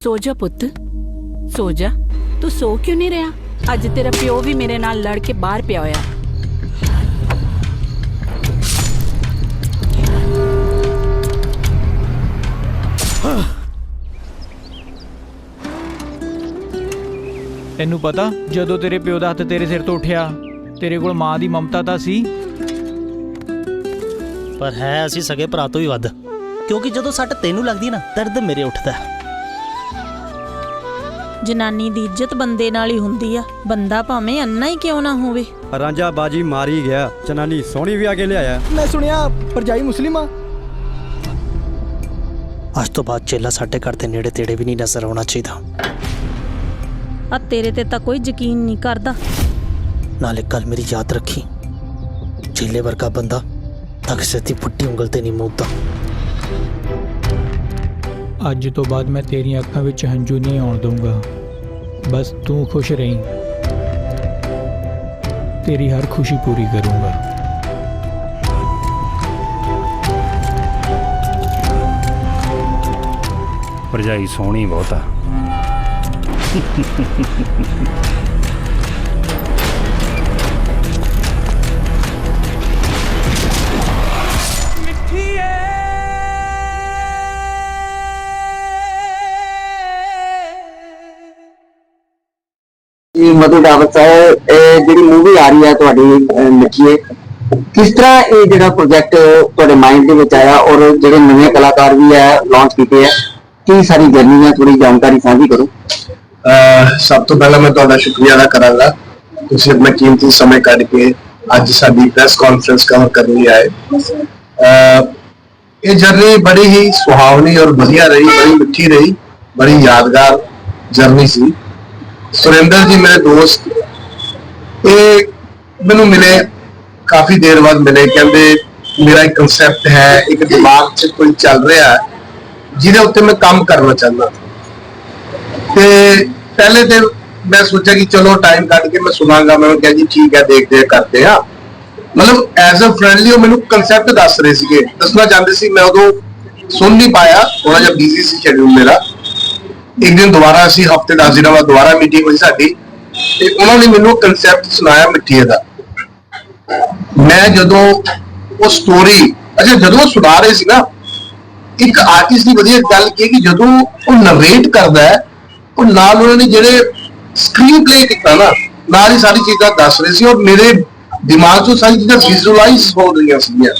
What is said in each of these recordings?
ਸੋ ਜਾ ਪੁੱਤ। ਸੋ ਜਾ। ਤੂੰ ਸੋ ਕਿਉਂ ਨਹੀਂ ਰਿਹਾ? ਅੱਜ ਤੇਰਾ ਪਿਓ ਵੀ ਮੇਰੇ ਨਾਲ ਲੜ ਕੇ ਬਾਹਰ ਪਿਆ ਹੋਇਆ। ਤੈਨੂੰ ਪਤਾ ਜਦੋਂ ਤੇਰੇ ਪਿਓ ਦਾ ਹੱਥ ਤੇਰੇ ਸਿਰ ਤੋਂ ਉੱਠਿਆ ਤੇਰੇ ਕੋਲ ਮਾਂ ਦੀ ਮਮਤਾ ਤਾਂ ਸੀ? ਪਰ ਹੈ ਅਸੀਂ ਸਗੇ ਭਰਾ ਤੋਂ ਵੀ ਵੱਧ। ਕਿਉਂਕਿ ਜਦੋਂ ਸੱਟ ਤੈਨੂੰ ਲੱਗਦੀ ਨਾ ਦਰਦ ਮੇਰੇ ਉੱਠਦਾ ਹੈ। ਜਨਾਨੀ ਦੀ ਇੱਜ਼ਤ ਬੰਦੇ ਨਾਲ ਹੀ ਹੁੰਦੀ ਆ। ਬੰਦਾ ਭਾਵੇਂ ਅੰਨਾ ਹੀ ਕਿਉਂ ਨਾ ਹੋਵੇ। ਰਾਂਝਾ ਬਾਜੀ ਮਾਰੀ ਗਿਆ। ਜਨਾਨੀ ਸੋਹਣੀ ਵੀ ਆ ਕੇ ਲਿਆਇਆ। ਮੈਂ ਸੁਣਿਆ ਪਰਜਾਈ ਮੁਸਲਿਮ ਅੱਜ ਤੋਂ ਬਾਅਦ ਚੇਲਾ ਸਾਡੇ ਘਰ ਦੇ ਨੇੜੇ ਤੇੜੇ ਵੀ ਨਹੀਂ ਨਜ਼ਰ ਆਉਣਾ ਚਾਹੀਦਾ। ਆ ਤੇਰੇ ਤੇ ਤਾਂ ਕੋਈ ਯਕੀਨ ਨਹੀਂ ਕਰਦਾ। ਨਾਲੇ ਕੱਲ ਮੇਰੀ ਯਾਦ ਰੱਖੀ। ਚੇਲੇ ਵਰਗਾ ਬੰਦਾ ਅਕਸਰ ਦੀ ਪੁੱਟੀ ਉਂਗਲ ਤੇ ਨਹੀਂ ਮੁੱਕਦਾ ਅੱਜ ਤੋਂ ਬਾਅਦ ਮੈਂ ਤੇਰੀਆਂ ਅੱਖਾਂ ਵਿੱਚ ਹੰਝੂ ਨਹੀਂ ਆਉਣ ਦਊਂਗਾ। ਬਸ ਤੂੰ ਖੁਸ਼ ਰਹੀਂ। ਤੇਰੀ ਹਰ ਖੁਸ਼ੀ ਪੂਰੀ ਕਰੂੰਗਾ। ਭਰਜਾਈ ਸੋਹਣੀ ਬਹੁਤਾ ਮਧੂ ਡਾਵਤ ਸਾਹਿਬ ਇਹ ਜਿਹੜੀ ਮੂਵੀ ਆ ਰਹੀ ਹੈ ਤੁਹਾਡੀ ਅਹ, ਲਿਖੀਏ ਕਿਸ ਤਰ੍ਹਾਂ ਇਹ ਜਿਹੜਾ ਪ੍ਰੋਜੈਕਟ ਤੁਹਾਡੇ ਮਾਈਂਡ ਦੇ ਵਿੱਚ ਆਇਆ ਔਰ ਜਿਹੜੇ ਨਵੇਂ ਕਲਾਕਾਰ ਵੀ ਹੈ ਲਾਂਚ ਕੀਤੇ ਹੈ ਕੀ ਸਾਰੀ ਜਰਨੀ ਹੈ ਥੋੜੀ ਜਾਣਕਾਰੀ ਸਾਂਝੀ ਕਰੋ। ਅਹ ਸਭ ਤੋਂ ਪਹਿਲਾਂ ਮੈਂ ਤੁਹਾਡਾ ਸ਼ੁਕਰੀਆ ਅਦਾ ਕਰਾਂਗਾ। ਤੁਸੀਂ ਆਪਣਾ ਕੀਮਤੀ ਸਮੇਂ ਕੱਢ ਕੇ ਅੱਜ ਸਾਡੀ ਪ੍ਰੈਸ ਕਾਨਫਰੰਸ ਕਵਰ ਕਰਨ ਲਈ ਆਏ। ਅਹ ਇਹ ਜਰਨੀ ਬੜੀ ਹੀ ਸੁਹਾਵਣੀ ਔਰ ਵਧੀਆ ਰਹੀ ਬੜੀ ਮਿੱਠੀ ਰਹੀ ਬੜੀ ਯਾਦਗਾਰ ਜਰਨੀ ਸੀ। ਸੁਰਿੰਦਰ ਜੀ, ਮੇਰੇ ਦੋਸਤ। ਇਹ ਮੈਨੂੰ ਮਿਲੇ ਕਾਫੀ ਦੇਰ ਬਾਅਦ ਮਿਲੇ, ਕਹਿੰਦੇ ਮੇਰਾ ਇੱਕ ਕਨਸੈਪਟ ਹੈ, ਇੱਕ ਦਿਮਾਗ 'ਚ ਕੋਈ ਚੱਲ ਰਿਹਾ ਜਿਹਦੇ ਉੱਤੇ ਮੈਂ ਕੰਮ ਕਰਨਾ ਚਾਹੁੰਦਾ। ਤੇ ਪਹਿਲੇ ਦਿਨ ਮੈਂ ਸੋਚਿਆ ਕਿ ਚਲੋ ਟਾਈਮ ਕੱਢ ਕੇ ਮੈਂ ਸੁਣਾਂਗਾ, ਮੈਂ ਕਿਹਾ ਜੀ ਠੀਕ ਹੈ, ਦੇਖਦੇ ਆ ਕਰਦੇ ਆ ਮਤਲਬ ਐਜ਼ ਅ ਫਰੈਂਡਲੀ ਉਹ ਮੈਨੂੰ ਕਨਸੈਪਟ ਦੱਸ ਰਹੇ ਸੀਗੇ। ਦੱਸਣਾ ਚਾਹੁੰਦੇ ਸੀ, ਮੈਂ ਉਦੋਂ ਸੁਣ ਨਹੀਂ ਪਾਇਆ ਥੋੜਾ ਜਿਹਾ ਬਿਜ਼ੀ ਸੀ ਸ਼ੈਡਿਊਲ ਮੇਰਾ। ਇੱਕ ਦਿਨ ਦੁਬਾਰਾ ਅਸੀਂ ਹਫ਼ਤੇ 10 ਦਿਨਾਂ ਬਾਅਦ ਦੁਬਾਰਾ ਮੀਟਿੰਗ ਹੋਈ ਸਾਡੀ ਤੇ ਉਹਨਾਂ ਨੇ ਮੈਨੂੰ ਕਨਸੈਪਟ ਸੁਣਾਇਆ ਮਿੱਠੀਏ ਦਾ। ਮੈਂ ਜਦੋਂ ਉਹ ਸਟੋਰੀ ਅੱਛਾ, ਜਦੋਂ ਸੁਣਾ ਰਹੇ ਸੀ ਨਾ, ਇੱਕ ਆਰਟਿਸਟ ਦੀ ਵਧੀਆ ਗੱਲ ਕੀ ਕਿ ਜਦੋਂ ਉਹ ਨਰੇਟ ਕਰਦਾ ਹੈ, ਉਹ ਨਾਲ ਉਹਨਾਂ ਨੇ ਜਿਹੜੇ ਸਕਰੀਨ ਪਲੇ ਕੀਤਾ ਨਾ, ਨਾਲ ਹੀ ਸਾਰੀ ਚੀਜ਼ਾਂ ਦੱਸ ਰਹੇ ਸੀ ਔਰ ਮੇਰੇ ਦਿਮਾਗ 'ਚੋਂ ਸਾਰੀ ਚੀਜ਼ਾਂ ਵਿਜ਼ੂਅਲਾਈਜ਼ ਹੋ ਰਹੀਆਂ ਸੀਗੀਆਂ।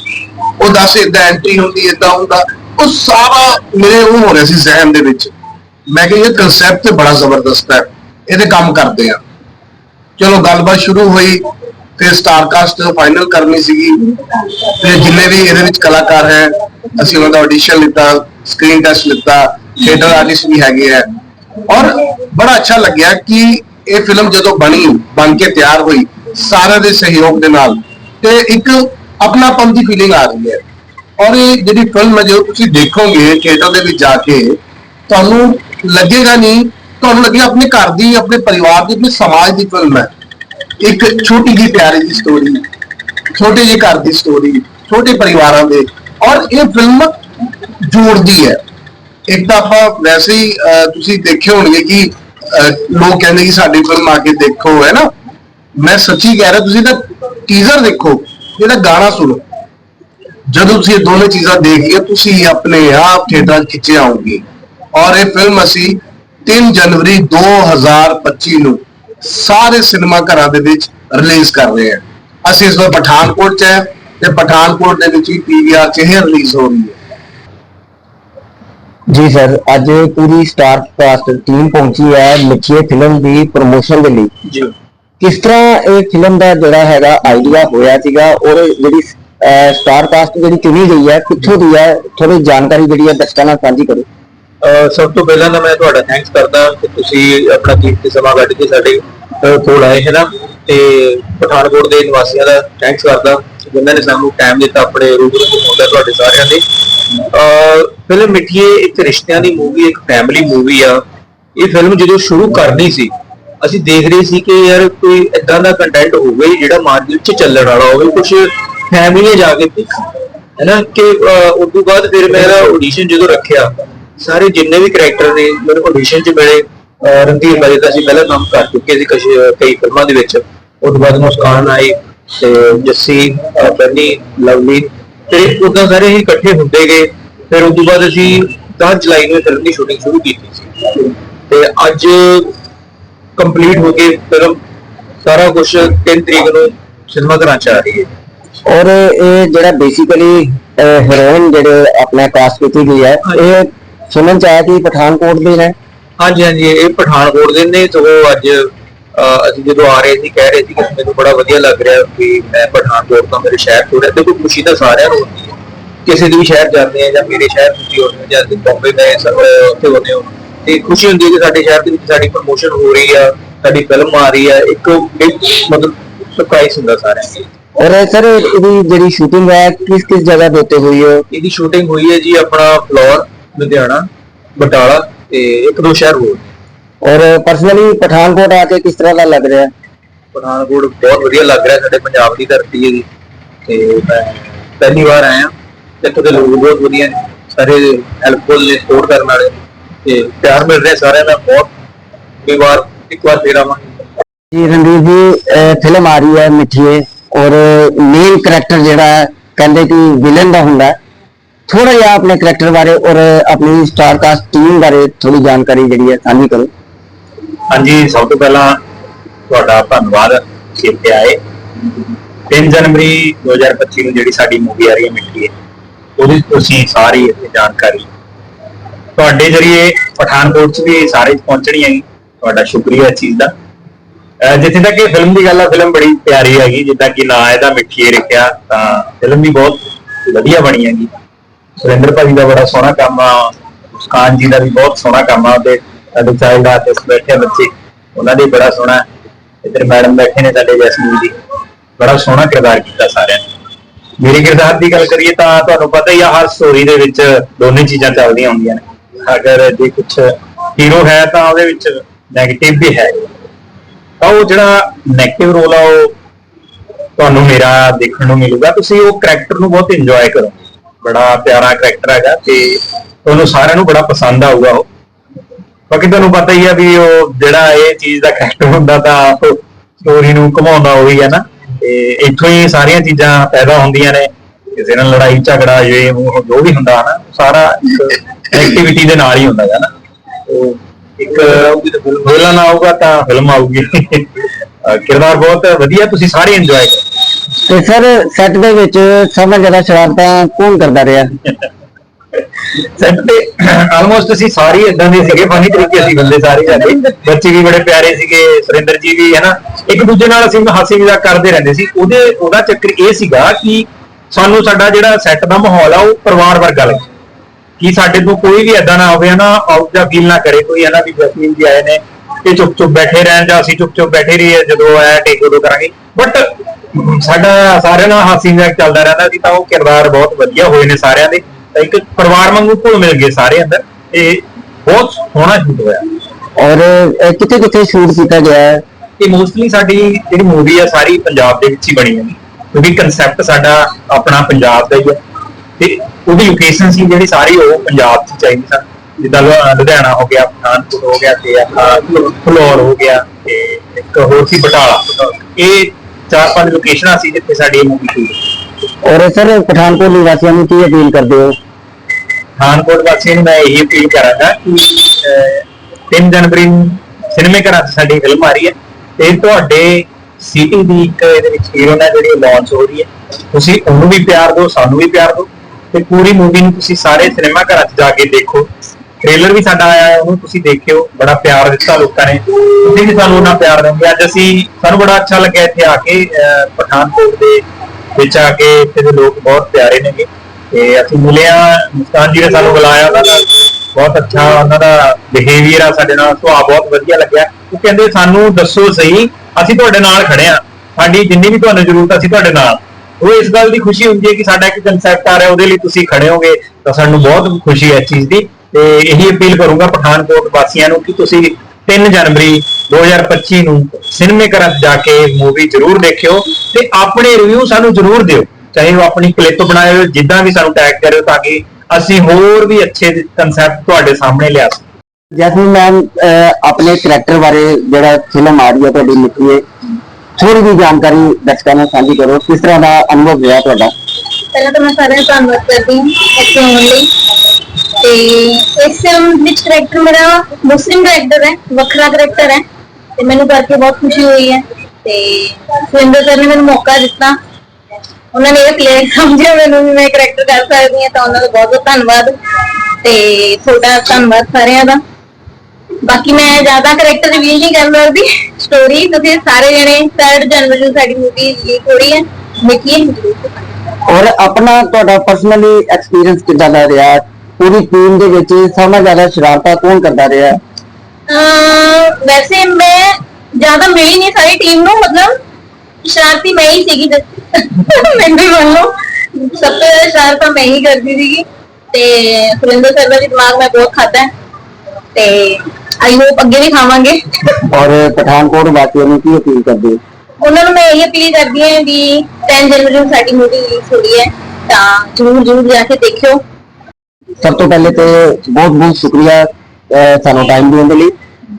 ਉਹ ਦੱਸ ਇਦਾਂ ਐਂਟਰੀ ਹੁੰਦੀ ਇਦਾਂ ਹੁੰਦਾ, ਉਹ ਸਾਰਾ ਮੇਰੇ ਉਹ ਹੋ ਰਿਹਾ ਸੀ, ਜ਼ਿਹਨ ਦੇ ਵਿੱਚ। ਮੈਂ ਕਿਹਾ ਇਹ ਕਨਸੈਪਟ ਤੇ ਬੜਾ ਜ਼ਬਰਦਸਤ ਹੈ, ਇਹਦੇ ਕੰਮ ਕਰਦੇ ਆ। ਚਲੋ, ਗੱਲਬਾਤ ਸ਼ੁਰੂ ਹੋਈ ਤੇ ਸਟਾਰਕਾਸਟ ਫਾਈਨਲ ਕਰਨੀ ਸੀਗੀ, ਤੇ ਜਿੰਨੇ ਵੀ ਇਹਦੇ ਵਿੱਚ ਕਲਾਕਾਰ ਹੈ, ਅਸੀਂ ਉਹਨਾਂ ਦਾ ਆਡੀਸ਼ਨ ਲਿੱਤਾ ਸਕਰੀਨ ਟੈਸਟ ਲਿੱਤਾ ਥੀਏਟਰ ਆਰਟਿਸਟ ਵੀ ਹੈਗੇ ਆ। ਔਰ ਬੜਾ ਅੱਛਾ ਲੱਗਿਆ ਕਿ ਇਹ ਫਿਲਮ ਜਦੋਂ ਬਣੀ, ਬਣ ਕੇ ਤਿਆਰ ਹੋਈ, ਸਾਰਿਆਂ ਦੇ ਸਹਿਯੋਗ ਦੇ ਨਾਲ, ਤੇ ਇੱਕ ਆਪਣਾਪਨ ਦੀ ਫੀਲਿੰਗ ਆ ਰਹੀ ਹੈ। ਔਰ ਇਹ ਜਿਹੜੀ ਫਿਲਮ ਹੈ, ਜੋ ਤੁਸੀਂ ਦੇਖੋਗੇ ਥੀਏਟਰ ਦੇ ਵਿੱਚ ਜਾ ਕੇ, ਤੁਹਾਨੂੰ ਲੱਗੇਗਾ ਨਹੀਂ ਤੁਹਾਨੂੰ ਲੱਗੇਗਾ ਆਪਣੇ ਘਰ ਦੀ ਆਪਣੇ ਪਰਿਵਾਰ ਦੀ ਆਪਣੇ ਸਮਾਜ ਦੀ ਫਿਲਮ ਹੈ। ਇੱਕ ਛੋਟੀ ਜਿਹੀ ਪਿਆਰੀ ਦੀ ਸਟੋਰੀ ਛੋਟੇ ਜਿਹੇ ਘਰ ਦੀ ਸਟੋਰੀ ਛੋਟੇ ਪਰਿਵਾਰਾਂ ਦੇ। ਔਰ ਇਹ ਫਿਲਮ ਜੋੜਦੀ ਹੈ। ਇੱਕ ਤਾਂ ਆਪਾਂ ਵੈਸੇ ਹੀ ਅਹ, ਤੁਸੀਂ ਦੇਖੇ ਹੋਣਗੇ ਕਿ ਅਹ, ਲੋਕ ਕਹਿੰਦੇ ਕਿ ਸਾਡੀ ਫਿਲਮ ਆ ਕੇ ਦੇਖੋ ਹੈ ਨਾ? ਮੈਂ ਸੱਚੀ ਕਹਿ ਰਿਹਾ ਤੁਸੀਂ ਤਾਂ ਟੀਜ਼ਰ ਦੇਖੋ ਇਹਦਾ ਗਾਣਾ ਸੁਣੋ। ਜਦੋਂ ਤੁਸੀਂ ਇਹ ਦੋਨੇ ਚੀਜ਼ਾਂ ਦੇਖ ਲਿਆ ਤੁਸੀਂ ਆਪਣੇ ਆਪ ਥੀਏਟਰਾਂ 'ਚ ਖਿੱਚੇ ਆਓਗੇ ਔਰ ਇਹ ਫਿਲਮ ਅਸੀਂ 3 ਜਨਵਰੀ 2025 ਨੂੰ ਸਾਰੇ ਸਿਨੇਮਾ ਘਰਾਂ ਦੇ ਵਿੱਚ ਰਿਲੀਜ਼ ਕਰ ਰਹੇ ਹਾਂ। ਅਸੀਂ ਇਸ ਵਾਰ ਪਠਾਨਕੋਟ 'ਚ ਹੈ ਤੇ ਪਠਾਨਕੋਟ ਦੇ ਵਿੱਚ ਵੀ ਪੀਵੀਆਰ 'ਚ ਇਹ ਰਿਲੀਜ਼ ਹੋ ਰਹੀ ਹੈ। ਜੀ ਸਰ ਅੱਜ ਪੂਰੀ ਸਟਾਰ ਕਾਸਟ ਟੀਮ ਪਹੁੰਚੀ ਹੈ ਲਿਖੀਏ ਫਿਲਮ ਦੀ ਪ੍ਰੋਮੋਸ਼ਨ ਦੇ ਲਈ। ਜੀ। ਕਿਸ ਤਰ੍ਹਾਂ ਇਹ ਫਿਲਮ ਦਾ ਜਿਹੜਾ ਹੈਗਾ ਆਈਡੀਆ ਹੋਇਆ ਸੀਗਾ ਔਰ ਜਿਹੜੀ ਸਟਾਰ ਕਾਸਟ ਜਿਹੜੀ ਚੁਣੀ ਗਈ ਹੈ ਕਿੱਥੋਂ ਦੀ ਹੈ? ਥੋੜੀ ਜਾਣਕਾਰੀ ਜਿਹੜੀ ਹੈ ਦਰਸ਼ਕਾਂ ਨਾਲ ਸਾਂਝੀ ਕਰੋ। ਸਭ ਤੋਂ ਪਹਿਲਾਂ ਤਾਂ ਮੈਂ ਤੁਹਾਡਾ ਥੈਂਕਸ ਕਰਦਾ ਕਿ ਤੁਸੀਂ ਆਪਣਾ ਕੀਮਤੀ ਸਮਾਂ ਕੱਢ ਕੇ ਸਾਡੇ ਕੋਲ ਆਏ ਹੈ ਨਾ, ਤੇ ਪਠਾਨਕੋਟ ਦੇ ਨਿਵਾਸੀਆਂ ਦਾ ਥੈਂਕਸ ਕਰਦਾ, ਜਿਨ੍ਹਾਂ ਨੇ ਸਾਨੂੰ ਟਾਈਮ ਦਿੱਤਾ ਆਪਣੇ ਰੂਬਰੂ ਹੁੰਦਾ ਤੁਹਾਡੇ ਸਾਰਿਆਂ ਦੇ। ਫਿਲਮ ਮਿੱਠੀਏ ਇੱਕ ਰਿਸ਼ਤਿਆਂ ਦੀ ਮੂਵੀ ਇੱਕ ਫੈਮਿਲੀ ਮੂਵੀ ਆ। ਇਹ ਫਿਲਮ ਜਦੋਂ ਸ਼ੁਰੂ ਕਰਨੀ ਸੀ, ਅਸੀਂ ਦੇਖ ਰਹੇ ਸੀ ਕਿ ਯਾਰ ਕੋਈ ਇਦਾਂ ਦਾ ਕੰਟੈਂਟ ਹੋਵੇ ਜਿਹੜਾ ਮਾਰਕੀਟ 'ਚ ਚੱਲਣ ਵਾਲਾ ਹੋਵੇ ਕੁਝ ਫੈਮਿਲੀ ਜਾ ਕੇ ਦੇਖ ਹੈ ਕਿ, ਅਹ, ਉਸ ਤੋਂ ਬਾਅਦ ਫਿਰ ਮੇਰਾ ਆਡੀਸ਼ਨ ਜਦੋਂ ਰੱਖਿਆ ਸਾਰੇ ਜਿੰਨੇ ਵੀ ਕਰੈਕਟਰ ਨੇ ਮੈਨੂੰ ਆਡੀਸ਼ਨ 'ਚ ਮਿਲੇ ਰਣਧੀਰ ਬਾਰੇ ਤਾਂ ਅਸੀਂ ਪਹਿਲਾਂ ਕੰਮ ਕਰ ਚੁੱਕੇ ਸੀ ਕਈ ਫਿਲਮਾਂ ਦੇ ਵਿੱਚ। ਉਸ ਤੋਂ ਬਾਅਦ ਮੁਸਕਾਨ ਆਈ ਤੇ ਜੱਸੀ, ਅਹ ਲਵਲੀ ਤੇ ਉਦੋਂ ਸਾਰੇ ਹੀ ਇਕੱਠੇ ਹੁੰਦੇ ਗਏ। ਫਿਰ ਉਸ ਤੋਂ ਬਾਅਦ ਅਸੀਂ 10 ਜੁਲਾਈ ਨੂੰ ਫਿਲਮ ਦੀ ਸ਼ੂਟਿੰਗ ਸ਼ੁਰੂ ਕੀਤੀ ਸੀ। ਤੇ ਅੱਜ ਕੰਪਲੀਟ ਹੋ ਕੇ ਫਿਲਮ ਸਾਰਾ ਕੁਝ 3 ਤਰੀਕ ਨੂੰ ਸਿਨੇਮਾ ਘਰਾਂ 'ਚ ਆ ਰਹੀ ਹੈ। ਔਰ ਇਹ ਜਿਹੜਾ ਬੇਸਿਕਲੀ ਹੀਰੋਇਨ ਜਿਹੜੇ ਆਪਣਾ ਕਾਸਟ ਕੀਤੀ ਗਈ ਹੈ, ਇਹ ਸੁਣਨ ਚ ਆਇਆ ਕਿ ਪਠਾਨਕੋਟ ਦੇ ਨੇ। ਹਾਂਜੀ ਹਾਂਜੀ ਇਹ ਪਠਾਨਕੋਟ ਦੇ ਨੇ। ਸਗੋਂ ਅੱਜ ਅਸੀਂ ਜਦੋਂ ਆ ਰਹੇ ਸੀ ਕਹਿ ਰਹੇ ਸੀ ਕਿ ਮੈਨੂੰ ਬੜਾ ਵਧੀਆ ਲੱਗ ਰਿਹਾ ਕਿ ਮੈਂ ਪਠਾਨਕੋਟ ਤੋਂ ਮੇਰੇ ਸ਼ਹਿਰ ਤੋਂ ਰਿਹਾ ਦੇਖੋ ਖੁਸ਼ੀ ਤਾਂ ਸਾਰਿਆਂ ਨੂੰ ਹੁੰਦੀ ਹੈ। ਕਿਸੇ ਦੇ ਵੀ ਸ਼ਹਿਰ ਜਾਂਦੇ ਆ ਜਾਂ ਮੇਰੇ ਸ਼ਹਿਰ ਤੁਸੀਂ ਹੋ ਜਾਂ ਬੰਬੇ ਗਏ ਸ- ਉੱਥੇ ਹੋਣੇ ਹੋ। ਤੇ ਖੁਸ਼ੀ ਹੁੰਦੀ ਹੈ ਕਿ ਸਾਡੇ ਸ਼ਹਿਰ ਦੇ ਵਿੱਚ ਸਾਡੀ ਪ੍ਰਮੋਸ਼ਨ ਹੋ ਰਹੀ ਆ ਸਾਡੀ ਫਿਲਮ ਆ ਰਹੀ ਆ। ਇੱਕ ਮਤਲਬ ਸਰਪ੍ਰਾਈਜ਼ ਹੁੰਦਾ ਸਾਰਿਆਂ ਨੂੰ। ਔਰ ਸਰ ਇਹਦੀ ਜਿਹੜੀ ਸ਼ੂਟਿੰਗ ਹੈ ਕਿਸ ਕਿਸ ਜਗ੍ਹਾ ਉੱਤੇ ਹੋਈ ਹੈ? ਇਹਦੀ ਸ਼ੂਟਿੰਗ ਹੋਈ ਹੈ ਜੀ ਆਪਣਾ ਫਲੋਰ। ਲੁਧਿਆਣਾ ਬਟਾਲਾ ਤੇ ਇੱਕ ਦੋ ਸ਼ਹਿਰ ਹੋਰ। ਔਰ ਪਰਸਨਲੀ ਪਠਾਨਕੋਟ ਆ ਕੇ ਕਿਸ ਤਰ੍ਹਾਂ ਦਾ ਲੱਗ ਰਿਹਾ? ਪਠਾਨਕੋਟ ਬਹੁਤ ਵਧੀਆ ਲੱਗ ਰਿਹਾ ਸਾਡੇ ਪੰਜਾਬ ਦੀ ਧਰਤੀ ਹੈ ਜੀ ਤੇ ਮੈਂ ਪਹਿਲੀ ਵਾਰ ਆਇਆ। ਇੱਥੋਂ ਦੇ ਲੋਕ ਬਹੁਤ ਵਧੀਆ ਨੇ। ਸਾਰੇ ਹੈਲਪਫੁਲ ਨੇ ਸਪੋਰਟ ਕਰਨ ਵਾਲੇ। ਤੇ ਪਿਆਰ ਮਿਲ ਰਿਹਾ ਸਾਰਿਆਂ ਦਾ ਬਹੁਤ। ਕਈ ਵਾਰ ਇੱਕ ਵਾਰ ਫੇਰ ਆਵਾਂਗੇ। ਜੀ ਰਣਵੀਰ ਜੀ ਫਿਲਮ ਆ ਰਹੀ ਹੈ ਮਿੱਠੀਏ। ਔਰ ਮੇਨ ਕਰੈਕਟਰ ਜਿਹੜਾ ਹੈ ਕਹਿੰਦੇ ਕਿ ਵਿਲਨ ਦਾ ਹੁੰਦਾ ਥੋੜਾ ਜਿਹਾ ਆਪਣੇ ਕਰੈਕਟਰ ਬਾਰੇ ਔਰ ਆਪਣੀ ਸਟਾਰਕਾਸਟ ਟੀਮ ਬਾਰੇ ਥੋੜੀ ਜਾਣਕਾਰੀ ਜਿਹੜੀ ਹੈ ਸਾਂਝੀ ਕਰੋ। ਹਾਂਜੀ, ਸਭ ਤੋਂ ਪਹਿਲਾਂ ਤੁਹਾਡਾ ਧੰਨਵਾਦ ਇੱਥੇ ਆਏ। 3 ਜਨਵਰੀ 2025 ਨੂੰ ਜਿਹੜੀ ਸਾਡੀ ਮੂਵੀ ਆ ਰਹੀ ਹੈ ਮਿੱਠੀ ਹੈ, ਉਹਦੀ ਤੁਸੀਂ ਸਾਰੀ ਇੱਥੇ ਜਾਣਕਾਰੀ। ਤੁਹਾਡੇ ਜਰੀਏ ਪਠਾਨਕੋਟ 'ਚ ਵੀ ਸਾਰੇ ਪਹੁੰਚਣੀ ਹੈਗੀ, ਤੁਹਾਡਾ ਸ਼ੁਕਰੀਆ ਇਸ ਚੀਜ਼ ਦਾ। ਜਿੱਥੇ ਤੱਕ ਇਹ ਫਿਲਮ ਦੀ ਗੱਲ ਆ ਫਿਲਮ ਬੜੀ ਪਿਆਰੀ ਹੈਗੀ, ਜਿੱਦਾਂ ਕਿ ਨਾਂ ਇਹਦਾ ਮਿੱਠੀਏ ਰੱਖਿਆ ਤਾਂ ਫਿਲਮ ਵੀ ਬਹੁਤ ਵਧੀਆ ਬਣੀ ਹੈਗੀ। ਸੁਰਿੰਦਰ ਭਾਈ ਦਾ ਬੜਾ ਸੋਹਣਾ ਕੰਮ ਆ, ਮੁਸਕਾਨ ਜੀ ਦਾ ਵੀ ਬਹੁਤ ਸੋਹਣਾ ਕੰਮ ਆ ਤੇ ਸਾਡੇ ਚਾਈਲਡ ਆਰਟਿਸਟ ਬੈਠੇ ਆ ਬੱਚੇ, ਉਹਨਾਂ ਦੇ ਬੜਾ ਸੋਹਣਾ ਇੱਧਰ ਮੈਡਮ ਬੈਠੇ ਨੇ ਸਾਡੇ ਜੈਸਮੀਨ ਜੀ, ਬੜਾ ਸੋਹਣਾ ਕਿਰਦਾਰ ਕੀਤਾ ਸਾਰਿਆਂ ਨੇ। ਮੇਰੇ ਕਿਰਦਾਰ ਦੀ ਗੱਲ ਕਰੀਏ ਤਾਂ ਤੁਹਾਨੂੰ ਪਤਾ ਹੀ ਆ, ਹਰ ਸਟੋਰੀ ਦੇ ਵਿੱਚ ਦੋਨੇ ਚੀਜ਼ਾਂ ਚੱਲਦੀਆਂ ਹੁੰਦੀਆਂ ਨੇ। ਅਗਰ ਜੇ ਕੁਝ ਹੀਰੋ ਹੈ ਤਾਂ ਉਹਦੇ ਵਿੱਚ 네ਗੇਟਿਵ ਵੀ ਹੈ। ਤਾਂ ਉਹ ਜਿਹੜਾ 네ਗੇਟਿਵ ਰੋਲ ਆ, ਉਹ ਤੁਹਾਨੂੰ ਮੇਰਾ ਦੇਖਣ ਨੂੰ ਮਿਲੂਗਾ। ਤੁਸੀਂ ਉਹ ਕਰੈਕਟਰ ਨੂੰ ਬਹੁਤ ਇੰਜੋਏ ਕਰੋ। ਬੜਾ ਪਿਆਰਾ ਕਰੈਕਟਰ ਹੈਗਾ ਤੇ ਤੁਹਾਨੂੰ ਸਾਰਿਆਂ ਨੂੰ ਬੜਾ ਪਸੰਦ ਆਊਗਾ ਉਹ। ਬਾਕੀ ਤੁਹਾਨੂੰ ਪਤਾ ਹੀ ਆ ਵੀ ਉਹ ਜਿਹੜਾ ਇਹ ਚੀਜ਼ ਦਾ ਕਰੈਕਟਰ ਹੁੰਦਾ ਤਾਂ ਸਟੋਰੀ ਨੂੰ ਘਮਾਉਂਦਾ ਉਹੀ ਹੈ ਨਾ। ਤੇ ਇੱਥੋਂ ਹੀ ਸਾਰੀਆਂ ਚੀਜ਼ਾਂ ਪੈਦਾ ਹੁੰਦੀਆਂ ਨੇ। ਕਿਸੇ ਨਾਲ ਲੜਾਈ, ਝਗੜਾ ਇਹ ਉਹ ਜੋ ਵੀ ਹੁੰਦਾ ਨਾ, ਸਾਰਾ ਐਕਟੀਵਿਟੀ ਦੇ ਨਾਲ ਹੀ ਹੁੰਦਾ ਹੈ ਨਾ। ਇੱਕ ਵਿਲਨ ਆਊਗਾ ਤਾਂ ਫਿਲਮ ਆਊਗੀ। ਕਿਰਦਾਰ ਬਹੁਤ ਵਧੀਆ, ਤੁਸੀਂ ਸਾਰੇ ਇੰਜੋਏ ਕਰੋ। ਤੇ ਸਰ ਸੈੱਟ ਦੇ ਵਿੱਚ ਸਭ ਤੋਂ ਜ਼ਿਆਦਾ ਸ਼ਰਾਰਤਾਂ ਕੌਣ ਕਰਦਾ ਰਿਹਾ? ਸੈੱਟ ਤੇ ਆਲਮੋਸਟ ਅਸੀਂ ਸਾਰੇ ਇਦਾਂ ਦੇ ਸੀਗੇ ਫਨੀ ਤਰੀਕੇ ਅਸੀਂ ਬੰਦੇ ਸਾਰੇ ਜਾਂਦੇ। ਬੱਚੇ ਵੀ ਬੜੇ ਪਿਆਰੇ ਸੀਗੇ, ਸੁਰਿੰਦਰ ਜੀ ਵੀ, ਹੈ ਨਾ? ਇੱਕ ਦੂਜੇ ਨਾਲ ਅਸੀਂ ਹਾਸੀ ਮਜ਼ਾਕ ਕਰਦੇ ਰਹਿੰਦੇ ਸੀ। ਉਹਦੇ, ਉਹਦਾ ਚੱਕਰ ਇਹ ਸੀਗਾ ਕਿ ਸਾਨੂੰ ਸਾਡਾ ਜਿਹੜਾ ਸੈੱਟ ਦਾ ਮਾਹੌਲ ਆ, ਉਹ ਪਰਿਵਾਰ ਵਰਗਾ ਲੱਗੇ। ਕਿ ਸਾਡੇ ਤੋਂ ਕੋਈ ਵੀ ਏਦਾਂ ਨਾ ਹੋਵੇ ਨਾ? ਆਊਟ ਜਾਂ ਫੀਲ ਨਾ ਕਰੇ ਕੋਈ, ਹੈ ਨਾ? ਵੀ ਜਸਮੀਨ ਜੀ ਆਏ ਨੇ ਕਿ ਚੁੱਪ ਚੁੱਪ ਬੈਠੇ ਰਹਿਣ ਜਾਂ ਅਸੀਂ ਚੁੱਪ ਚੁੱਪ ਬੈਠੇ ਰਹੀਏ, ਜਦੋਂ ਆਇਆ ਟੇਕ ਉਦੋਂ ਕਰਾਂਗੇ। ਬਟ ਸਾਡਾ ਸਾਰਿਆਂ ਨਾਲ ਹਾਸੀ ਮਜ਼ਾਕ ਚੱਲਦਾ ਰਹਿੰਦਾ ਸੀ ਤਾਂ ਉਹ ਕਿਰਦਾਰ ਬਹੁਤ ਵਧੀਆ ਹੋਏ ਨੇ ਸਾਰਿਆਂ ਦੇ। ਤਾਂ ਇੱਕ ਪਰਿਵਾਰ ਵਾਂਗੂ ਘੁਲ ਮਿਲ ਗਏ ਸਾਰੇ ਅੰਦਰ ਇਹ ਬਹੁਤ ਸੋਹਣਾ ਸ਼ੂਟ ਹੋਇਆ। ਔਰ ਕਿੱਥੇ ਕਿੱਥੇ ਸ਼ੂਟ ਕੀਤਾ ਗਿਆ ਹੈ? ਇਹ ਮੋਸਟਲੀ ਸਾਡੀ ਜਿਹੜੀ ਮੂਵੀ ਆ ਸਾਰੀ ਪੰਜਾਬ ਦੇ ਵਿੱਚ ਹੀ ਬਣੀ ਹੈ ਕਿਉਂਕਿ ਕਨਸੈਪਟ ਸਾਡਾ ਆਪਣਾ ਪੰਜਾਬ ਦਾ ਹੀ ਹੈ ਤੇ ਉਹਦੀ ਲੋਕੇਸ਼ਨ ਸੀ ਜਿਹੜੀ ਸਾਰੀ ਉਹ ਪੰਜਾਬ 'ਚ ਚਾਹੀਦੀ ਸਨ ਜਿੱਦਾਂ ਲੁਧਿਆਣਾ ਹੋ ਗਿਆ ਪਠਾਨਕੋਟ ਹੋ ਗਿਆ ਤੇ ਆਪਣਾ ਫਲੋਰ ਹੋ ਗਿਆ ਤੇ ਇੱਕ ਹੋਰ ਸੀ ਬਟਾਲਾ। ਇਹ ਚਾਰ ਪੰਜ ਲੋਕੇਸ਼ਨਾਂ ਸੀ ਜਿੱਥੇ ਸਾਡੀ ਮੂਵੀ ਸ਼ੂਟ ਔਰ ਸਰ ਪਠਾਨਕੋਟ ਨਿਵਾਸੀਆਂ ਨੂੰ ਕੀ ਅਪੀਲ ਕਰਦੇ ਹੋ? ਪਠਾਨਕੋਟ ਵਾਸੀਆਂ ਨੂੰ ਮੈਂ ਇਹ ਅਪੀਲ ਕਰਾਂਗਾ ਕਿ ਅਹ, 3 ਜਨਵਰੀ ਨੂੰ ਸਿਨੇਮੇ ਘਰਾਂ 'ਚ ਸਾਡੀ ਫਿਲਮ ਆ ਰਹੀ ਹੈ ਤੇ ਤੁਹਾਡੇ ਸਿਟੀ ਦੀ ਇੱਕ ਇਹਦੇ ਵਿੱਚ ਹੀਰੋ ਨਾਲ ਜਿਹੜੀ ਲਾਂਚ ਹੋ ਰਹੀ ਹੈ ਤੁਸੀਂ ਉਹਨੂੰ ਵੀ ਪਿਆਰ ਦਿਓ ਸਾਨੂੰ ਵੀ ਪਿਆਰ ਦਿਓ ਤੇ ਪੂਰੀ ਮੂਵੀ ਨੂੰ ਤੁਸੀਂ ਸਾਰੇ ਸਿਨੇਮਾ ਘਰਾਂ 'ਚ ਜਾ ਕੇ ਦੇਖੋ। ਟ੍ਰੇਲਰ ਵੀ ਸਾਡਾ ਆਇਆ ਹੈ ਉਹਨੂੰ ਤੁਸੀਂ ਦੇਖਿਓ ਬੜਾ ਪਿਆਰ ਦਿੱਤਾ ਲੋਕਾਂ ਨੇ। ਤੁਸੀਂ ਵੀ ਸਾਨੂੰ ਉਹਨਾਂ ਪਿਆਰ ਦਿਓਗੇ। ਅੱਜ ਅਸੀਂ ਸਾਨੂੰ ਬੜਾ ਅੱਛਾ ਲੱਗਿਆ ਇੱਥੇ ਆ ਕੇ ਅਹ, ਪਠਾਨਕੋਟ ਦੇ ਵਿੱਚ ਆ ਕੇ ਇੱਥੇ ਦੇ ਲੋਕ ਬਹੁਤ ਪਿਆਰੇ ਨੇਗੇ। ਤੇ ਅਸੀਂ ਮਿਲੇ ਆ ਮੁਸਕਾਨ ਜੀ ਨੇ ਸਾਨੂੰ ਬੁਲਾਇਆ ਉਹਨਾਂ ਦਾ ਬਹੁਤ ਅੱਛਾ ਉਹਨਾਂ ਦਾ ਬਿਹੇਵੀਅਰ ਆ ਸਾਡੇ ਨਾਲ ਸੁਭਾਅ ਬਹੁਤ ਵਧੀਆ ਲੱਗਿਆ। ਉਹ ਕਹਿੰਦੇ ਸਾਨੂੰ ਦੱਸੋ ਸਹੀ ਅਸੀਂ ਤੁਹਾਡੇ ਨਾਲ ਖੜੇ ਆ ਸਾਡੀ ਜਿੰਨੀ ਵੀ ਤੁਹਾਨੂੰ ਜ਼ਰੂਰਤ ਆ, ਅਸੀਂ ਤੁਹਾਡੇ ਨਾਲ ਉਹ ਇਸ ਗੱਲ ਦੀ ਖੁਸ਼ੀ ਹੁੰਦੀ ਹੈ ਕਿ ਸਾਡਾ ਇੱਕ ਕਨਸੈਪਟ ਆ ਰਿਹਾ ਉਹਦੇ ਲਈ ਤੁਸੀਂ ਖੜੇ ਹੋਗੇ ਤਾਂ ਸਾਨੂੰ ਬਹੁਤ ਖੁਸ਼ੀ ਹੈ ਇਸ ਚੀਜ਼ ਦੀ। ਤੇ ਇਹੀ ਅਪੀਲ ਕਰੂੰਗਾ ਪਠਾਨਕੋਟ ਵਾਸੀਆਂ ਨੂੰ ਕਿ ਤੁਸੀਂ 3 ਜਨਵਰੀ 2025 ਨੂੰ ਸਿਨੇਮੇ ਘਰਾਂ 'ਚ ਜਾ ਕੇ ਮੂਵੀ ਜ਼ਰੂਰ ਦੇਖਿਓ ਤੇ ਆਪਣੇ ਰਿਵਿਊ ਸਾਨੂੰ ਜ਼ਰੂਰ ਦਿਓ। ਚਾਹੇ ਉਹ ਆਪਣੀ ਕਲਿੱਪ ਬਣਾਇਓ ਜਿੱਦਾਂ ਵੀ ਸਾਨੂੰ ਟੈਗ ਕਰਿਓ ਤਾਂ ਕਿ ਅਸੀਂ ਹੋਰ ਵੀ ਅੱਛੇ ਕਨਸੈਪਟ ਤੁਹਾਡੇ ਸਾਹਮਣੇ ਲਿਆ ਸਕੀਏ। ਜੈਸਮੀਨ ਮੈਮ ਆਪਣੇ ਕਰੈਕਟਰ ਬਾਰੇ ਜਿਹੜਾ ਫਿਲਮ ਆ ਰਹੀ ਹੈ ਤੁਹਾਡੀ ਲਿਖੀ ਹੈ ਥੋੜੀ ਜਿਹੀ ਜਾਣਕਾਰੀ ਦਰਸ਼ਕਾਂ ਨਾਲ ਸਾਂਝੀ ਕਰੋ। ਕਿਸ ਤਰ੍ਹਾਂ ਦਾ ਅਨੁਭਵ ਰਿਹਾ ਤੁਹਾਡਾ? ਪਹਿਲਾਂ ਤਾਂ ਮੈਂ ਸਾਰਿਆਂ ਦਾ ਧੰਨਵਾਦ ਕਰਦੀ ਹਾਂ ਇੱਥੇ ਆਉਣ ਲਈ। ਤੇ ਇਸ ਫਿਲਮ ਵਿੱਚ ਕਰੈਕਟਰ ਮੇਰਾ ਮੁਸਲਿਮ ਕਰੈਕਟਰ ਹੈ, ਵੱਖਰਾ ਕਰੈਕਟਰ ਹੈ ਤੇ ਮੈਨੂੰ ਕਰਕੇ ਬਹੁਤ ਖੁਸ਼ੀ ਹੋਈ ਹੈ ਤੇ ਸੁਰਿੰਦਰ ਸਰ ਨੇ ਮੈਨੂੰ ਮੌਕਾ ਦਿੱਤਾ। ਉਹਨਾਂ ਨੇ ਇਹ ਕਲੀਅਰ ਸਮਝਿਆ ਮੈਨੂੰ ਵੀ ਮੈਂ ਕਰੈਕਟਰ ਕਰ ਸਕਦੀ ਹਾਂ ਤਾਂ ਉਹਨਾਂ ਦਾ ਬਹੁਤ ਬਹੁਤ ਧੰਨਵਾਦ ਤੇ ਤੁਹਾਡਾ ਧੰਨਵਾਦ ਸਾਰਿਆਂ ਦਾ। ਬਾਕੀ ਮੈਂ ਜ਼ਿਆਦਾ ਕਰੈਕਟਰ ਰਿਵੀਲ ਨਹੀਂ ਕਰ ਸਕਦੀ ਸਟੋਰੀ ਤੁਸੀਂ ਸਾਰੇ ਜਣੇ 3 ਜਨਵਰੀ ਨੂੰ ਸਾਡੀ ਮੂਵੀ ਰਿਲੀਜ਼ ਹੋ ਰਹੀ ਹੈ। ਦੇਖੀਏ। ਔਰ ਆਪਣਾ ਤੁਹਾਡਾ ਪਰਸਨਲੀ ਐਕਸਪੀਰੀਅੰਸ ਕਿੱਦਾਂ ਦਾ ਰਿਹਾ? ਪੂਰੀ ਟੀਮ ਦੇ ਵਿੱਚ ਸਭ ਤੋਂ ਜ਼ਿਆਦਾ ਸ਼ਰਾਰਤਾਂ ਕੌਣ ਕਰਦਾ ਰਿਹਾ? ਅਹ ਵੈਸੇ ਮੈਂ ਜ਼ਿਆਦਾ ਮਿਲੀ ਨਹੀਂ ਸਾਰੀ ਟੀਮ ਨੂੰ ਮਤਲਬ ਸ਼ਰਾਰਤੀ ਮੈਂ ਹੀ ਸੀਗੀ ਮੈਨੂੰ ਵੀ ਮੰਨ ਲਓ ਸਭ ਤੋਂ ਜ਼ਿਆਦਾ ਸ਼ਰਾਰਤਾਂ ਮੈਂ ਹੀ ਕਰਦੀ ਸੀਗੀ। ਤੇ ਸੁਰਿੰਦਰ ਸਰ ਦਾ ਵੀ ਦਿਮਾਗ ਮੈਂ ਬਹੁਤ ਖਾਦਾ ਹੈ। ਤੇ ਆਈ ਹੋਪ ਅੱਗੇ ਵੀ ਖਾਵਾਂਗੇ। ਔਰ ਪਠਾਨਕੋਟ ਵਾਸੀਆਂ ਨੂੰ ਕੀ ਅਪੀਲ ਕਰਦੇ ਹੋ? ਉਹਨਾਂ ਨੂੰ ਮੈਂ ਇਹ ਅਪੀਲ ਕਰਦੀ ਹਾਂ ਵੀ 10 ਜਨਵਰੀ ਨੂੰ ਸਾਡੀ ਮੂਵੀ ਰਿਲੀਜ਼ ਹੋ ਰਹੀ ਹੈ ਤਾਂ ਜਰੂਰ ਜਰੂਰ ਜਾ ਕੇ ਦੇਖਿਓ। ਸਭ ਤੋਂ ਪਹਿਲੇ ਤੇ ਬਹੁਤ ਬਹੁਤ ਸ਼ੁਕਰੀਆ ਸਾਨੂੰ ਟਾਈਮ ਦੇਣ ਦੇ ਲਈ।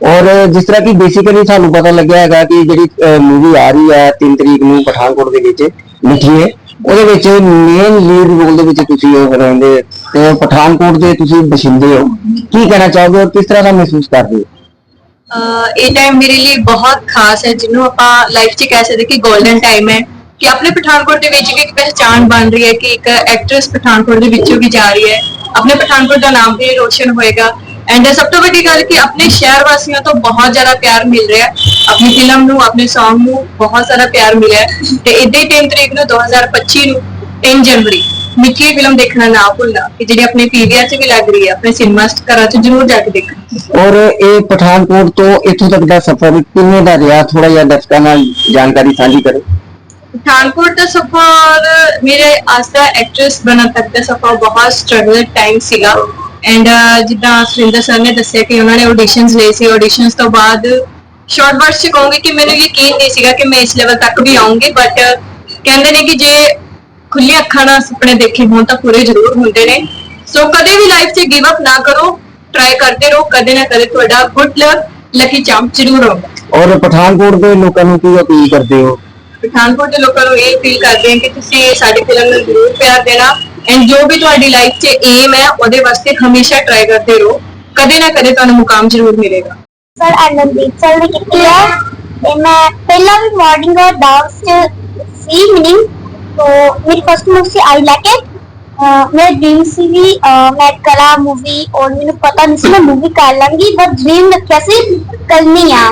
ਔਰ ਜਿਸ ਤਰ੍ਹਾਂ ਕਿ ਬੇਸਿਕਲੀ ਸਾਨੂੰ ਪਤਾ ਲੱਗਿਆ ਹੈਗਾ ਕਿ ਜਿਹੜੀ ਮੂਵੀ ਆ ਰਹੀ ਹੈ 3 ਤਰੀਕ ਨੂੰ ਪਠਾਨਕੋਟ ਦੇ ਵਿੱਚ ਲਿਖੀ ਉਹਦੇ ਵਿੱਚ ਮੇਨ ਲੀਡ ਰੋਲ ਦੇ ਵਿੱਚ ਤੁਸੀਂ ਉਹ ਰਹਿੰਦੇ ਤੇ ਪਠਾਨਕੋਟ ਦੇ ਤੁਸੀਂ ਬਸ਼ਿੰਦੇ ਹੋ। ਕੀ ਕਹਿਣਾ ਚਾਹੋਗੇ ਔਰ ਕਿਸ ਤਰ੍ਹਾਂ ਦਾ ਮਹਿਸੂਸ ਕਰਦੇ ਹੋ? ਇਹ ਟਾਈਮ ਮੇਰੇ ਲਈ ਬਹੁਤ ਖਾਸ ਹੈ, ਜਿਹਨੂੰ ਆਪਾਂ ਲਾਈਫ 'ਚ ਕਹਿ ਸਕਦੇ ਕਿ 골ਡਨ ਟਾਈਮ ਹੈ। ਕਿ ਆਪਣੇ ਪਠਾਨਕੋਟ ਦੇ ਵਿੱਚ ਇੱਕ ਪਹਿਚਾਣ ਬਣ ਰਹੀ ਹੈ ਕਿ ਇੱਕ ਐਕਟਰੈਸ ਪਠਾਨਕੋਟ ਦੇ ਵਿੱਚੋਂ ਵੀ ਜਾ ਰਹੀ ਹੈ। ਆਪਣੇ ਪਠਾਨਕੋਟ ਦਾ ਨਾਮ ਵੀ ਰੋਸ਼ਨ ਹੋਏਗਾ। ਐਂਡ ਸਭ ਤੋਂ ਵੱਡੀ ਗੱਲ ਕਿ ਆਪਣੇ ਸ਼ਹਿਰ ਵਾਸੀਆਂ ਤੋਂ ਬਹੁਤ ਜ਼ਿਆਦਾ ਪਿਆਰ ਮਿਲ ਰਿਹਾ ਹੈ। ਆਪਣੀ ਫਿਲਮ ਨੂੰ, ਆਪਣੇ Song ਨੂੰ ਬਹੁਤ ਸਾਰਾ ਪਿਆਰ ਮਿਲਿਆ ਹੈ। ਤੇ ਇਦਾਂ ਹੀ 3 ਤਰੀਕ ਨੂੰ 2025 ਨੂੰ 3 ਜਨਵਰੀ ਮਿੱਠੀ ਫਿਲਮ ਦੇਖਣਾ ਨਾ ਭੁੱਲਣਾ, ਕਿ ਜਿਹੜੀ ਆਪਣੇ ਪੀਵੀਆਰ 'ਚ ਵੀ ਲੱਗ ਰਹੀ ਹੈ, ਆਪਣੇ ਸਿਨੇਮਾ ਘਰਾਂ 'ਚ ਜ਼ਰੂਰ ਜਾ ਕੇ ਦੇਖਣਾ। ਔਰ ਇਹ ਪਠਾਨਕੋਟ ਤੋਂ ਇੱਥੋਂ ਤੱਕ ਦਾ ਸਫ਼ਰ ਕਿੰਨੇ ਦਾ ਰਿਹਾ? ਥੋੜਾ ਜਿਹਾ ਦਰਸ਼ਕਾਂ ਨਾਲ ਜਾਣਕਾਰੀ ਸਾਂਝੀ ਕਰੋ। ਪਠਾਨਕੋਟ ਦਾ ਸਫ਼ਰ, ਮੇਰੇ ਅੱਜ ਐਕਟ੍ਰੈਸ ਬਣਨ ਤੱਕ ਦਾ ਸਫ਼ਰ ਬਹੁਤ ਸਟਰਗਲ ਟਾਈਮ ਸੀਗਾ। ਐਂਡ ਜਿੱਦਾਂ ਸੁਰਿੰਦਰ ਸਰ ਨੇ ਦੱਸਿਆ ਕਿ ਉਹਨਾਂ ਨੇ ਆਡੀਸ਼ਨਸ ਲਏ ਸੀ। ਆਡੀਸ਼ਨਸ ਤੋਂ ਬਾਅਦ ਸ਼ਾਰਟ ਵਰਡਸ ਚ ਕਹੂੰਗੀ ਕਿ ਮੈਨੂੰ ਯਕੀਨ ਨਹੀਂ ਸੀਗਾ ਕਿ ਮੈਂ ਇਸ ਲੈਵਲ ਤੱਕ ਵੀ ਆਉਂਗੀ ਬਟ ਕਹਿੰਦੇ ਨੇ ਕਿ ਜੇ ਖੁੱਲੀ ਅੱਖਾਂ ਨਾਲ ਸੁਪਨੇ ਦੇਖੇ ਹੋਣ ਤਾਂ ਪੂਰੇ ਜ਼ਰੂਰ ਹੁੰਦੇ ਨੇ। ਸੋ ਕਦੇ ਵੀ ਲਾਈਫ 'ਚ ਗਿਵ ਅਪ ਨਾ ਕਰੋ। ਟਰਾਈ ਕਰਦੇ ਰਹੋ। ਕਦੇ ਨਾ ਕਦੇ ਤੁਹਾਡਾ ਗੁੱਡ ਲੱਕ ਲੱਕੀ ਚਾਂਪ ਜ਼ਰੂਰ ਹੋਊਗਾ ਔਰ ਪਠਾਨਕੋਟ ਦੇ ਲੋਕਾਂ ਨੂੰ ਕੀ ਅਪੀਲ ਕਰਦੇ ਹੋ? ਪਠਾਨਕੋਟ ਦੇ ਲੋਕਾਂ ਨੂੰ ਇਹ ਅਪੀਲ ਕਰਦੇ ਹਾਂ ਕਿ ਤੁਸੀਂ ਸਾਡੀ ਫਿਲਮ ਨੂੰ ਜ਼ਰੂਰ ਪਿਆਰ ਦੇਣਾ। ਐਂਡ ਜੋ ਵੀ ਤੁਹਾਡੀ ਲਾਈਫ 'ਚ ਏਮ ਹੈ, ਉਹਦੇ ਵਾਸਤੇ ਹਮੇਸ਼ਾ ਟਰਾਈ ਕਰਦੇ ਰਹੋ। ਕਦੇ ਨਾ ਕਦੇ ਤੁਹਾਨੂੰ ਮੁਕਾਮ ਜ਼ਰੂਰ ਮਿਲੇਗਾ। ਸਰ ਅਨੰਦੀਪ ਸਰ ਨੇ ਕੀਤੀ ਹੈ। ਤੇ ਮੈਂ ਪਹਿਲਾਂ ਵੀ ਮਾਰਨਿੰਗ ਔਰ ਡਾਂਸ 'ਚ ਸੀ ਮੀਨਿੰਗ ਤੋਂ ਮੇਰੀ ਫਸਟ ਮੂਵੀ ਸੀ ਆਈ ਲਾਈਕ ਇਟ ਮੇਰਾ ਡ੍ਰੀਮ ਸੀ ਵੀ ਮੈਂ ਕਲਾ ਮੂਵੀ ਔਰ ਮੈਨੂੰ ਪਤਾ ਨਹੀਂ ਸੀ ਮੈਂ ਮੂਵੀ ਕਰ ਲਾਂਗੀ ਬਟ ਡ੍ਰੀਮ ਰੱਖਿਆ ਸੀ ਕਰਨੀ ਆ।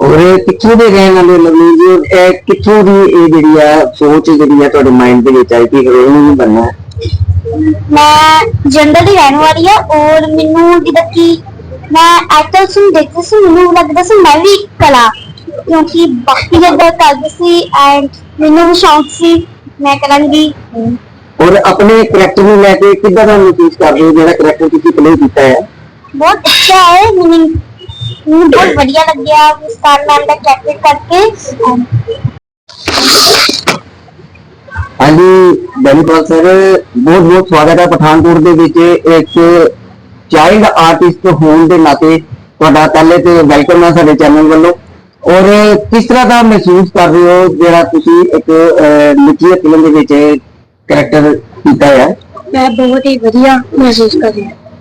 ਔਰ ਕਿੱਥੋਂ ਦੇ ਰਹਿਣ ਵਾਲੇ ਨਵੀਨ ਜੀ? ਔਰ ਇਹ ਕਿੱਥੋਂ ਦੀ ਇਹ ਜਿਹੜੀ ਆ ਸੋਚ ਜਿਹੜੀ ਆ ਤੁਹਾਡੇ ਮਾਈਂਡ ਦੇ ਵਿੱਚ ਆਈ ਕਿ ਹੀਰੋਇਨ ਹੀ ਬਣਨਾ ਹੈ? ਮੈਂ ਜੰਡਰ ਦੀ ਰਹਿਣ ਵਾਲੀ ਆ ਔਰ ਮੈਨੂੰ ਜਿੱਦਾਂ ਕਿ ਮੈਂ ਐਕਟਰਸ ਨੂੰ ਦੇਖਦੀ ਸੀ ਮੈਨੂੰ ਲੱਗਦਾ ਸੀ ਮੈਂ ਵੀ ਕਲਾ ਕਿਉਂਕਿ ਬਾਕੀ ਜਦੋਂ ਕਰਦੇ ਸੀ ਐਂਡ ਮੈਨੂੰ ਵੀ ਸ਼ੌਂਕ ਸੀ ਮੈਂ ਕਰਾਂਗੀ। ਔਰ ਆਪਣੇ ਕਰੈਕਟਰ ਨੂੰ ਲੈ ਕੇ ਕਿੱਦਾਂ ਦਾ ਮਹਿਸੂਸ ਕਰਦੇ ਹੋ ਜਿਹੜਾ ਕਰੈਕਟਰ ਤੁਸੀਂ ਪਲੇ ਕੀਤਾ ਹੈ? ਬਹੁਤ ਅੱਛਾ ਹੈ ਮੈਨੂੰ ਮੈਨੂੰ ਬਹੁਤ ਵਧੀਆ ਲੱਗਿਆ ਵਿਸਤਾਰ ਮੈਮ ਦਾ ਕੈਪਟਨ ਕਰਕੇ ਹਾਂਜੀ ਬੈਨੀਪਾਲ ਸਰ ਬਹੁਤ ਬਹੁਤ ਸਵਾਗਤ ਹੈ ਪਠਾਨਕੋਟ ਦੇ ਵਿੱਚ। ਇੱਕ ਚਾਈਲਡ ਆਰਟਿਸਟ ਹੋਣ ਦੇ ਨਾਤੇ ਤੁਹਾਡਾ ਪਹਿਲੇ ਤੇ ਵੈਲਕਮ ਹੈ ਸਾਡੇ ਚੈਨਲ ਵੱਲੋਂ। ਔਰ ਕਿਸ ਤਰ੍ਹਾਂ ਦਾ ਮਹਿਸੂਸ ਕਰ ਰਹੇ ਹੋ ਜਿਹੜਾ ਤੁਸੀਂ ਇੱਕ ਨਿੱਜੀ ਫਿਲਮ ਦੇ ਵਿੱਚ ਕਰੈਕਟਰ ਕੀਤਾ ਹੈ? ਮੈਂ ਬਹੁਤ ਹੀ ਵਧੀਆ ਮਹਿਸੂਸ ਕਰ ਰਹੀ ਹਾਂ।